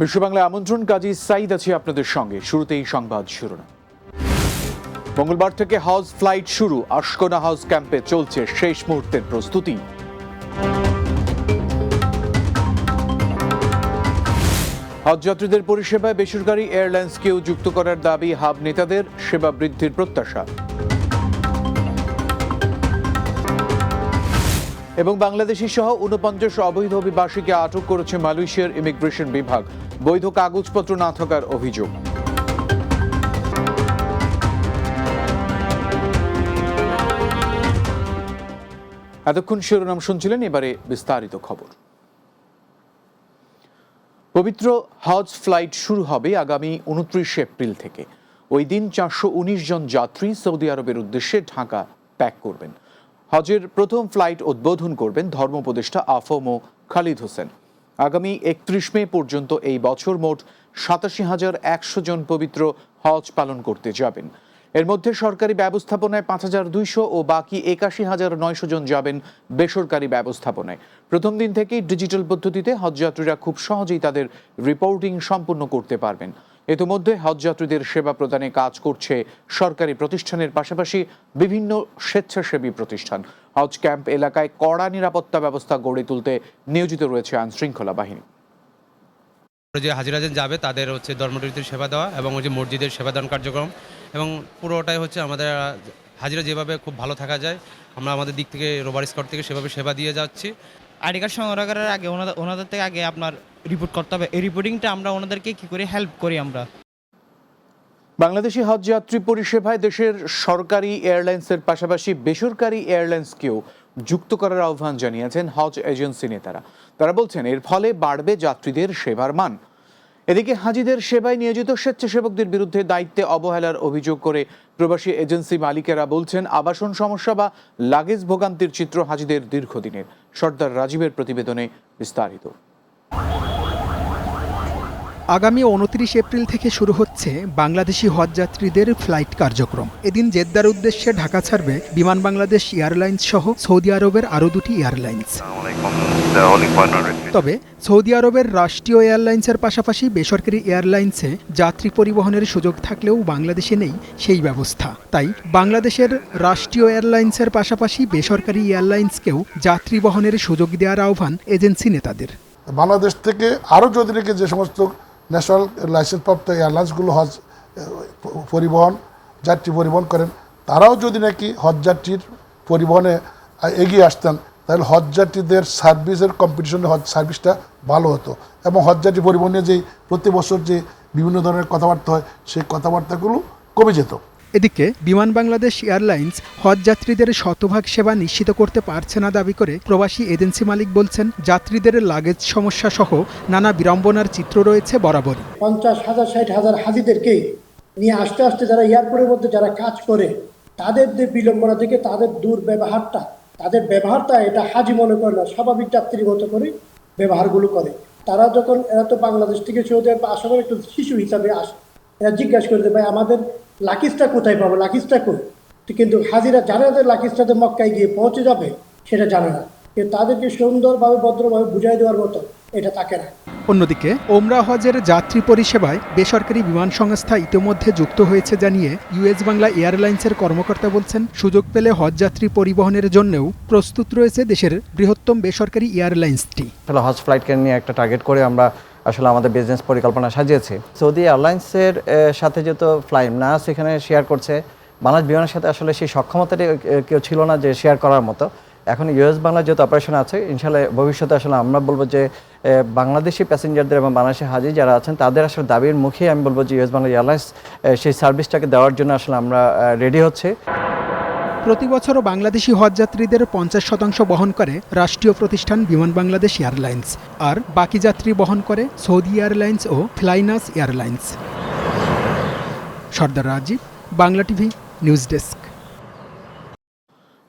বিশ্ব বাংলা আমন্ত্রণ, কাজী সাইদ আছে আপনাদের সঙ্গে। শুরুতেই সংবাদ শিরোনাম। মঙ্গলবার থেকে হাউস ফ্লাইট শুরু, আশকোনা হাউস ক্যাম্পে চলছে শেষ মুহূর্তের প্রস্তুতি। হজযাত্রীদের পরিষেবায় বেসরকারি এয়ারলাইন্সকেও যুক্ত করার দাবি হাব নেতাদের, সেবা বৃদ্ধির প্রত্যাশা। এবং বাংলাদেশি সহ উনপঞ্চাশ অবৈধ অভিবাসীকে আটক করেছে মালয়েশিয়ার ইমিগ্রেশন বিভাগ। বৈধ কাগজপত্র না থাকার অভিযোগ। এতক্ষণ শিরোনাম শুনছিলেন এবারে বিস্তারিত খবর। পবিত্র হজ ফ্লাইট শুরু হবে আগামী উনত্রিশ এপ্রিল থেকে। ওই দিন চারশো উনিশ জন যাত্রী সৌদি আরবের উদ্দেশ্যে ঢাকা প্যাক করবেন। হজের প্রথম ফ্লাইট উদ্বোধন করবেন ধর্ম উপদেষ্টা আফম খালিদ হোসেন। আগামী একত্রিশ মে পর্যন্ত এই বছর মোট সাতাশি হাজার একশো জন পবিত্র হজ পালন করতে যাবেন। এর মধ্যে সরকারি ব্যবস্থাপনায় পাঁচ হাজার দুইশো ও বাকি একাশি হাজার নয়শো জন যাবেন বেসরকারি ব্যবস্থাপনায়। প্রথম দিন থেকেই ডিজিটাল পদ্ধতিতে হজযাত্রীরা খুব সহজেই তাদের রিপোর্টিং সম্পূর্ণ করতে পারবেন। ইতিমধ্যে হজযাত্রীদের সেবা প্রদানে কাজ করছে সরকারি প্রতিষ্ঠানের পাশাপাশি বিভিন্ন স্বেচ্ছাসেবী প্রতিষ্ঠান। হজ ক্যাম্প এলাকায় কড়া নিরাপত্তা ব্যবস্থা গড়ে তুলতে নিয়োজিত রয়েছে আইন শৃঙ্খলা বাহিনী। যে হাজিরাজেন যাবে তাদের হচ্ছে ধর্মরীতির সেবা দেওয়া এবং ওই যে মসজিদের সেবাদান কার্যক্রম এবং পুরোটাই হচ্ছে আমাদের হাজিরা যেভাবে খুব ভালো থাকা যায় আমরা আমাদের দিক থেকে রোবার স্কট থেকে সেভাবে সেবা দিয়ে যাচ্ছি। আইডি কার্ড সংগ্রহ করার আগে ওনাদের ওনাদের থেকে আগে আপনার রিপোর্ট করতে হবে। এই রিপোর্টিংটা আমরা ওনাদেরকে কি করে হেল্প করি আমরা? বাংলাদেশি হজ যাত্রী পরিষেবায় দেশের সরকারি এয়ারলাইন্সের পাশাপাশি বেসরকারি এয়ারলাইন্সকেও যুক্ত করার আহ্বান জানিয়েছেন হজ এজেন্সি নেতারা। তারা বলছেন, এর ফলে বাড়বে যাত্রীদের সেবার মান। এদিকে হাজিদের সেবায় নিয়োজিত স্বেচ্ছাসেবকদের বিরুদ্ধে দায়িত্বে অবহেলার অভিযোগ করে প্রবাসী এজেন্সি মালিকেরা বলছেন, আবাসন সমস্যা বা লাগেজ ভোগান্তির চিত্র হাজিদের দীর্ঘদিনের। সর্দার রাজীবের প্রতিবেদনে বিস্তারিত। আগামী উনত্রিশ এপ্রিল থেকে শুরু হচ্ছে বাংলাদেশি হজযাত্রীদের ফ্লাইট কার্যক্রম। এদিন জেদ্দার উদ্দেশ্যে ঢাকা ছাড়বে বিমান বাংলাদেশ এয়ারলাইন্স সহ সৌদি আরবের আরও দুটি এয়ারলাইন্স. তবে সৌদি আরবের রাষ্ট্রীয় এয়ারলাইন্সের পাশাপাশি বেসরকারি এয়ারলাইন্সে যাত্রী পরিবহনের সুযোগ থাকলেও বাংলাদেশে নেই সেই ব্যবস্থা। তাই বাংলাদেশের রাষ্ট্রীয় এয়ারলাইন্সের পাশাপাশি বেসরকারি এয়ারলাইন্সকেও যাত্রী বহনের সুযোগ দেওয়ার আহ্বান এজেন্সি নেতাদের। বাংলাদেশ থেকে আরও যদি যে সমস্ত ন্যাশনাল লাইসেন্সপ্রাপ্ত এয়ারলাইন্সগুলো হজ, পরিবহন, যাত্রী পরিবহন করেন, তারাও যদি নাকি হজ যাত্রীর পরিবহনে এগিয়ে আসতেন, তাহলে হজ যাত্রীদের সার্ভিসের কম্পিটিশনে হজ সার্ভিসটা ভালো হতো। এবং হজ যাত্রী পরিবহনে যে প্রতি বছর যে বিভিন্ন ধরনের কথাবার্তা হয়, সেই কথাবার্তাগুলো কমে যেত। এদিকে বিমান বাংলাদেশ এয়ারলাইন্স হজ যাত্রীদের শতভাগ সেবা নিশ্চিত করতে পারছে না দাবি করে প্রবাসী এজেন্সি মালিক বলছেন, যাত্রীদের লাগেজ সমস্যা সহ নানা বিড়ম্বনার চিত্র রয়েছে বরাবরই পঞ্চাশ হাজার, ষাট হাজার হাজিদেরকে নিয়ে আসতে আসতে যারা এয়ারপোর্টের মধ্যে যারা কাজ করে, তাদের যে বিলম্বনা থেকে তাদের দুর্ব্যবহারটা, তাদের ব্যবহারটা এটা হাজি মনে করে না, স্বাভাবিক যাত্রীর মতো করে ব্যবহারগুলো করে। তারা যখন এরা তো বাংলাদেশ থেকে সৌদি আরব আসার একটু শিশু হিসাবে আসে, এরা জিজ্ঞাসা করতে ভাই, আমাদের লাকিজটা কোথায় পাবো? লাকিজটা কই? কিন্তু হাজিরা জানে না যে লাকিজটাতে মক্কায় গিয়ে পৌঁছে যাবে? সেটা জানে না। কিন্তু তাদেরকে সুন্দরভাবে ভদ্রভাবে বুঝাই দেওয়ার মতো এটা তাকে না। অন্যদিকে ওমরা হজের যাত্রী পরিষেবায় বেসরকারি বিমান সংস্থা ইতিমধ্যে যুক্ত হয়েছে জানিয়ে ইউএস বাংলা এয়ারলাইন্সের কর্মকর্তা বলছেন সুযোগ পেলে হজযাত্রী পরিবহনের জন্যও প্রস্তুত রয়েছে দেশের বৃহত্তম বেসরকারি এয়ারলাইন্সটি। হজ ফ্লাইটকে নিয়ে একটা টার্গেট করে আমরা আসলে আমাদের বিজনেস পরিকল্পনা সাজিয়েছি। সৌদি এয়ারলাইন্সের সাথে যেহেতু ফ্লাই না সেখানে শেয়ার করছে, বাংলাদেশ বিমানের সাথে আসলে সেই সক্ষমতাটি কেউ ছিল না যে শেয়ার করার মতো। এখন ইউএস বাংলা যেহেতু অপারেশন আছে ইনশাল্লাহ ভবিষ্যতে আসলে আমরা বলব যে বাংলাদেশি প্যাসেঞ্জারদের এবং বাংলাদেশি হাজি যারা আছেন, তাদের আসলে দাবির মুখে আমি বলব যে ইউএস বাংলা এয়ারলাইন্স সেই সার্ভিসটাকে দেওয়ার জন্য আসলে আমরা রেডি হচ্ছে। প্রতি বছর বাংলাদেশি হজযাত্রীদের পঞ্চাশ শতাংশ বহন করে রাষ্ট্রীয় প্রতিষ্ঠান বিমান বাংলাদেশ এয়ারলাইন্স। আর বাকি যাত্রী বহন করে সৌদি এয়ারলাইন্স ও Flynas airlines. Sardar Rajib, Bangla TV, news desk.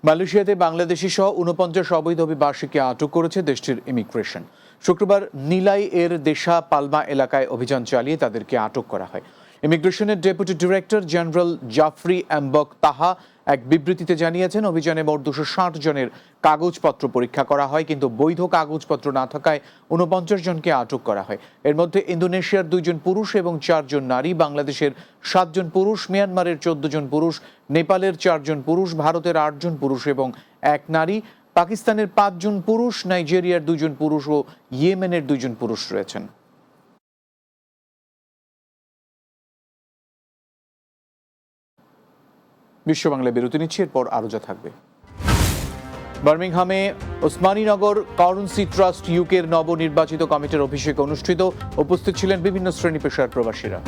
মালয়েশিয়াতে বাংলাদেশি সহ উনপঞ্চাশ অবৈধ অভিবাসীকে আটক করেছে দেশটির ইমিগ্রেশন। শুক্রবার নিলাই এর দেশা পালমা এলাকায় অভিযান চালিয়ে তাদেরকে আটক করা হয়। ইমিগ্রেশনের deputy director general Jafri Embok Taha এক বিবৃতিতে জানিয়েছেন, অভিযানে মোট দুশো ষাট জনের কাগজপত্র পরীক্ষা করা হয়, কিন্তু বৈধ কাগজপত্র না থাকায় উনপঞ্চাশ জনকে আটক করা হয়। এর মধ্যে ইন্দোনেশিয়ার দুইজন পুরুষ এবং চারজন নারী, বাংলাদেশের সাতজন পুরুষ, মিয়ানমারের চোদ্দ জন পুরুষ, নেপালের চারজন পুরুষ, ভারতের আটজন পুরুষ এবং এক নারী। পাকিস্তানের পাঁচজন পুরুষ, নাইজেরিয়ার দুজন পুরুষ ও ইয়েমেনের দুজন পুরুষ রয়েছেন। বিশ্ব বাংলায় বিরতি নিচ্ছি, এরপর আরও যা থাকবে। বার্মিংহামে ওসমানীনগর কারেন্সি ট্রাস্ট ইউকের নবনির্বাচিত কমিটির অভিষেক অনুষ্ঠিত। উপস্থিত ছিলেন বিভিন্ন শ্রেণি পেশার প্রবাসীরা।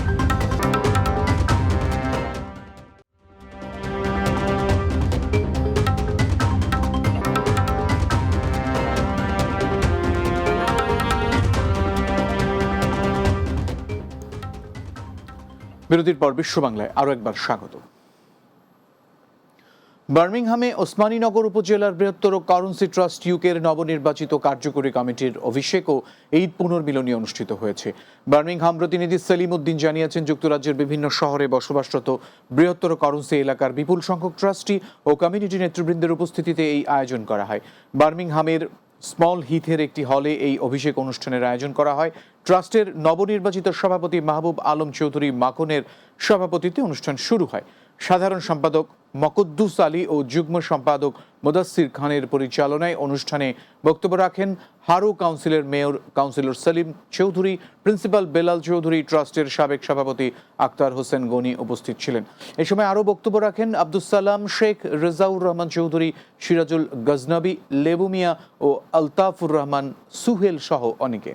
বিরতির পর বিশ্ব বাংলায় আরও একবার স্বাগত। বার্মিংহামে ওসমানীনগর উপজেলার বৃহত্তর কারেন্সি ট্রাস্ট ইউকের নবনির্বাচিত কার্যকরী কমিটির অভিষেক ও ঈদ পুনর্মিলনী অনুষ্ঠিত হয়েছে। বার্মিংহাম প্রতিনিধি সেলিম উদ্দিন জানিয়েছেন, যুক্তরাজ্যের বিভিন্ন শহরে বসবাসরত বৃহত্তর কারেন্সি এলাকার বিপুল সংখ্যক ট্রাস্টি ও কমিউনিটি নেতৃবৃন্দের উপস্থিতিতে এই আয়োজন করা হয়। বার্মিংহামের স্মল হিথের একটি হলে এই অভিষেক অনুষ্ঠানের আয়োজন করা হয়। ট্রাস্টের নবনির্বাচিত সভাপতি মাহবুব আলম চৌধুরী মাখনের সভাপতিতে অনুষ্ঠান শুরু হয়। সাধারণ সম্পাদক মকদ্দুস আলী ও যুগ্ম সম্পাদক মোদাসির খানের পরিচালনায় অনুষ্ঠানে বক্তব্য রাখেন হারু কাউন্সিলের mayor councillor Selim Chowdhury, principal Belal Chowdhury ট্রাস্টের সাবেক সভাপতি আক্তার হোসেন গনি উপস্থিত ছিলেন। এ সময় আরও বক্তব্য রাখেন আব্দুস সালাম, শেখ রেজাউর রহমান চৌধুরী, সিরাজুল গজনবী লেবুমিয়া ও আলতাফুর রহমান, সুহেল সহ অনেকে।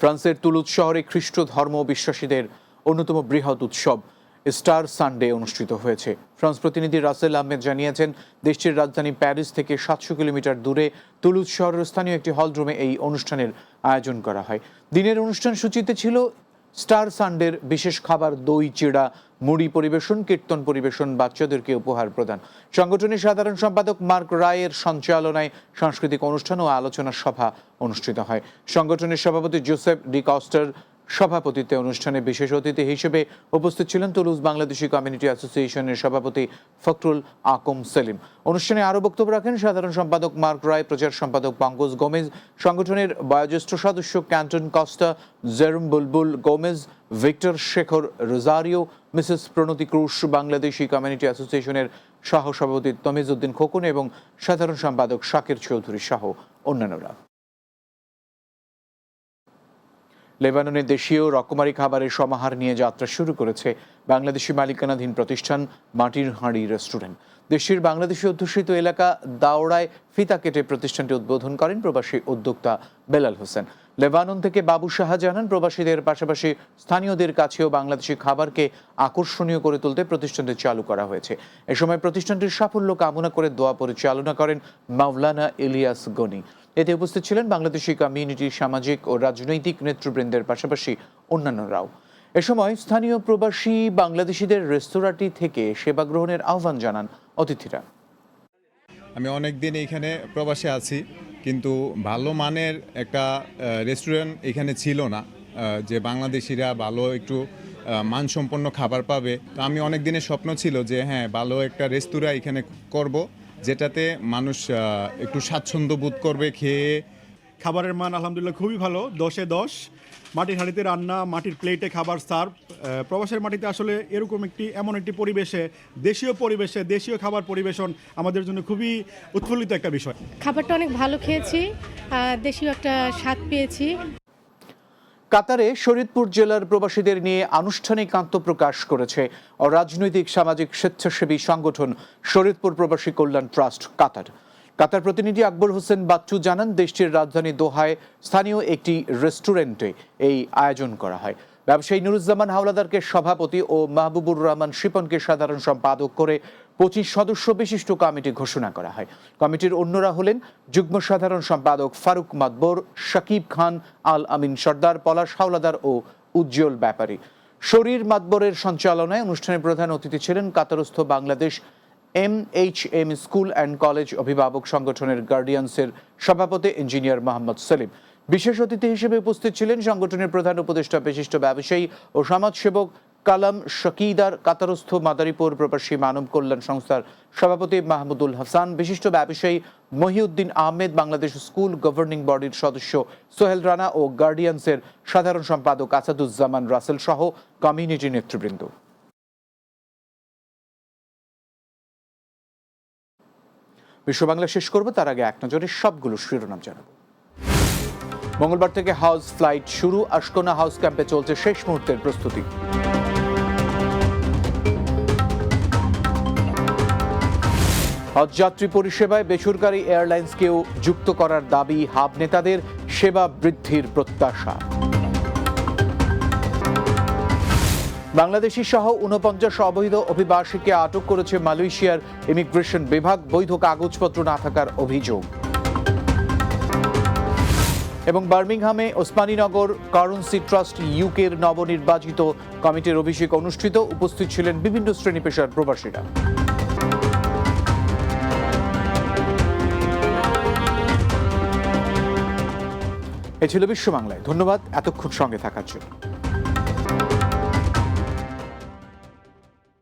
ফ্রান্সের তুলুজ শহরে খ্রিস্ট ধর্ম বিশ্বাসীদের অন্যতম বৃহৎ উৎসব। স্টার সানডে অনুষ্ঠিত হয়েছে। ফ্রান্স প্রতিনিধি রাসেল আহমেদ জানিয়েছেন, দেশটির রাজধানী প্যারিস থেকে সাতশো কিলোমিটার দূরে তুলুজ শহরের স্থানীয় একটি হলরুমে এই অনুষ্ঠানের আয়োজন করা হয়। দিনের অনুষ্ঠান সূচিতে ছিল স্টার সানডের বিশেষ খাবার, দই, চিড়া, মুড়ি পরিবেশন, কীর্তন পরিবেশন বাচ্চাদেরকে উপহার প্রদান। সংগঠনের সাধারণ সম্পাদক মার্ক রায়ের সঞ্চালনায় সাংস্কৃতিক অনুষ্ঠান ও আলোচনা সভা অনুষ্ঠিত হয়। সংগঠনের সভাপতি জোসেফ ডি কস্টার সভাপতিত্বে অনুষ্ঠানে বিশেষ অতিথি হিসেবে উপস্থিত ছিলেন তুলুজ বাংলাদেশি কমিউনিটি অ্যাসোসিয়েশনের সভাপতি ফখরুল আকম সেলিম। অনুষ্ঠানে আরও বক্তব্য রাখেন সাধারণ সম্পাদক মার্ক রায়, প্রচার সম্পাদক পঙ্কজ গোমেজ, সংগঠনের বয়োজ্যেষ্ঠ সদস্য ক্যান্টন কস্টা জেরম বুলবুল গোমেজ, ভিক্টর শেখর রোজারিও, মিসেস প্রণতি ক্রুশ, বাংলাদেশি কমিউনিটি অ্যাসোসিয়েশনের সহ সভাপতি তমিজ উদ্দিন খোকন এবং সাধারণ সম্পাদক শাকির চৌধুরী সহ অন্যান্যরা। লেবাননে দেশীয় রকমারি খাবারের সমাহার নিয়ে যাত্রা শুরু করেছে বাংলাদেশি মালিকানাধীন প্রতিষ্ঠান মাটির হাঁড়ি রেস্টুরেন্ট। দেশটির বাংলাদেশি অধ্যুষিত এলাকা দাওড়ায় ফিতা কেটে প্রতিষ্ঠানটি উদ্বোধন করেন প্রবাসী উদ্যোক্তা বেলাল হোসেন। লেবানন থেকে বাবু সাহা জানান, প্রবাসীদের পাশাপাশি স্থানীয়দের কাছেও বাংলাদেশি খাবারকে আকর্ষণীয় করে তুলতে প্রতিষ্ঠানটি চালু করা হয়েছে। এ সময় প্রতিষ্ঠানটির সাফল্য কামনা করে দোয়া পরিচালনা করেন মাওলানা ইলিয়াস গনি। এতে উপস্থিত ছিলেন বাংলাদেশি কমিউনিটির সামাজিক ও রাজনৈতিক নেতৃবৃন্দের পাশাপাশি অন্যান্যরাও। এ সময় স্থানীয় প্রবাসী বাংলাদেশিদের রেস্তোরাঁটি থেকে সেবা গ্রহণের আহ্বান জানান অতিথিরা। আমি অনেক দিন এইখানে প্রবাসে আছি, কিন্তু ভালো মানের একটা রেস্টুরেন্ট এখানে ছিল না যে বাংলাদেশিরা ভালো একটু মানসম্পন্ন খাবার পাবে। তো আমি অনেক দিনের স্বপ্ন ছিল যে হ্যাঁ ভালো একটা রেস্তোরাঁ এখানে করব। যেটাতে মানুষ একটু স্বাচ্ছন্দ্য বোধ করবে খেয়ে। খাবারের মান আলহামদুলিল্লাহ খুবই ভালো দশে দশ। মাটির হাঁড়িতে রান্না মাটির প্লেটে খাবার সার্ভ প্রবাসের মাটিতে আসলে এরকম একটি এমন একটি পরিবেশে দেশীয় পরিবেশে দেশীয় খাবার পরিবেশন আমাদের জন্য খুবই উৎফুল্লিত একটা বিষয়। খাবারটা অনেক ভালো খেয়েছি দেশীয় একটা স্বাদ পেয়েছি। কাতারে শরীদপুর জেলার প্রবাসীদের নিয়ে আনুষ্ঠানিক আত্মপ্রকাশ করেছে রাজনৈতিক সামাজিক স্বেচ্ছাসেবী সংগঠন শরীদপুর প্রবাসী কল্যাণ ট্রাস্ট, কাতার। কাতার প্রতিনিধি আকবর হোসেন বাচ্চু জানান, দেশটির রাজধানী দোহায় স্থানীয় একটি রেস্টুরেন্টে এই আয়োজন করা হয়। ব্যবসায়ী নুরুজ্জামান হাওলাদারকে সভাপতি ও মাহবুবুর রহমান শিপনকে সাধারণ সম্পাদক করে পঁচিশ সদস্য বিশিষ্ট কমিটি ঘোষণা করা হয়। কমিটির অন্যরা হলেন যুগ্ম সাধারণ সম্পাদক ফারুক মাদবর শাকিব খান, আল আমিন সর্দার, পলাশ হাওলাদার ও উজ্জ্বল ব্যাপারী। শরীর মাদবরের সঞ্চালনায় অনুষ্ঠানে প্রধান অতিথি ছিলেন কাতারস্থ Bangladesh M H M school and college অভিভাবক সংগঠনের গার্ডিয়ানসের সভাপতি ইঞ্জিনিয়ার মোহাম্মদ সেলিম। বিশেষ অতিথি হিসেবে উপস্থিত ছিলেন সংগঠনের প্রধান উপদেষ্টা বিশিষ্ট ব্যবসায়ী ও সমাজসেবক কালাম শকিদার, কাতারস্থ মাদারীপুর প্রবাসী মানব কল্যাণ সংস্থার সভাপতি মাহমুদুল হাসান, বিশিষ্ট ব্যবসায়ী মহিউদ্দিন আহমেদ, বাংলাদেশ স্কুল গভর্নিং বডির সদস্য সোহেল রানা ও গার্ডিয়ানসের সাধারণ সম্পাদক আসাদুজ্জামান রাসেল সহ কমিউনিটি নেতৃবৃন্দ। বিশ্ব বাংলা শেষ করব, তার আগে এক নজরে সবগুলো শিরোনাম জানাব। মঙ্গলবার থেকে হাউস ফ্লাইট শুরু। আশকোনা হাউস ক্যাম্পে চলছে শেষ মুহূর্তের প্রস্তুতি। হজযাত্রী পরিষেবায় বেসরকারি এয়ারলাইন্সকেও যুক্ত করার দাবি হাব নেতাদের সেবা বৃদ্ধির প্রত্যাশা। বাংলাদেশি সহ উনপঞ্চাশ অবৈধ অভিবাসীকে আটক করেছে মালয়েশিয়ার ইমিগ্রেশন বিভাগ, বৈধ কাগজপত্র না থাকার অভিযোগ। এবং বার্মিংহামে ওসমানীনগর কারেন্সি ট্রাস্ট ইউকের নবনির্বাচিত কমিটির অভিষেক অনুষ্ঠিত। উপস্থিত ছিলেন বিভিন্ন শ্রেণি পেশার প্রবাসীরা। এ ছিল বিশ্ব বাংলায়। ধন্যবাদ। এতক্ষণ সঙ্গে থাকার জন্য।